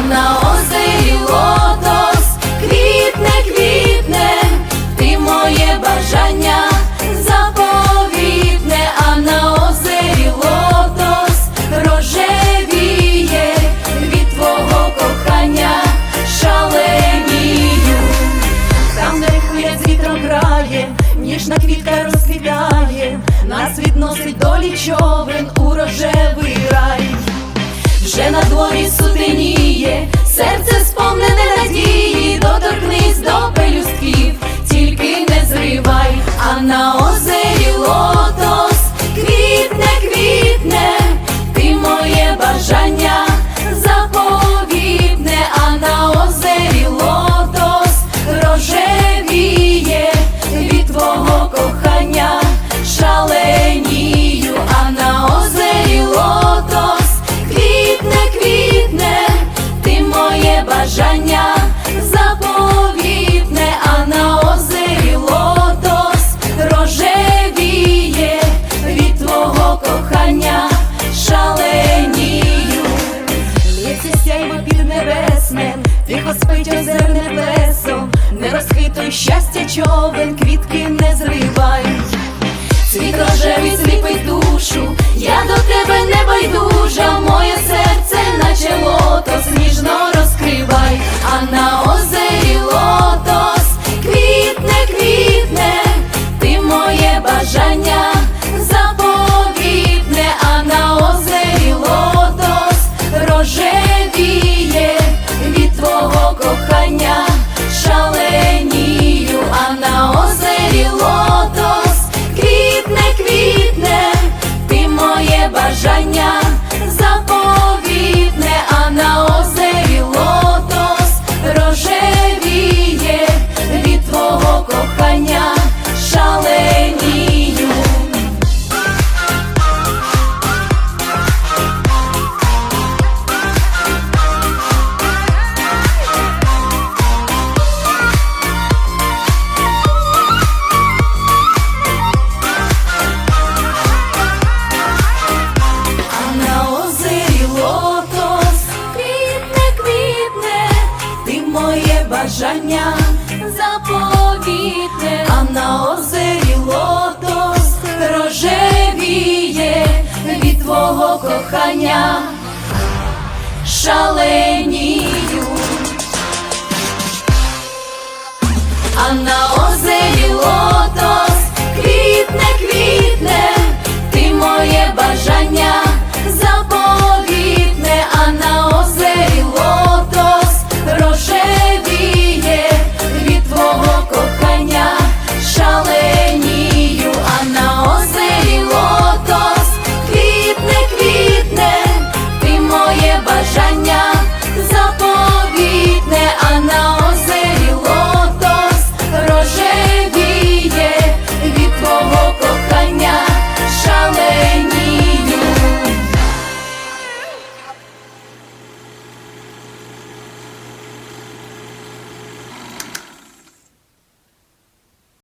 на озері лотос, квітне, квітне, ти моє бажання заповітне, а на озері лотос рожевіє від твого кохання шаленію. Там, де хвиля з вітром грає, ніжна квітка розквітає, нас відносить долі човен у рожевий. Вже на дворі сутеніє, тихо спить озерне плесо, не розхитуй щастя човен, квітки не зривай. Світ рожевий сліпить бажання дня заповітне, а на озері лотос рожевіє від твого кохання, шаленію, а на озері лотос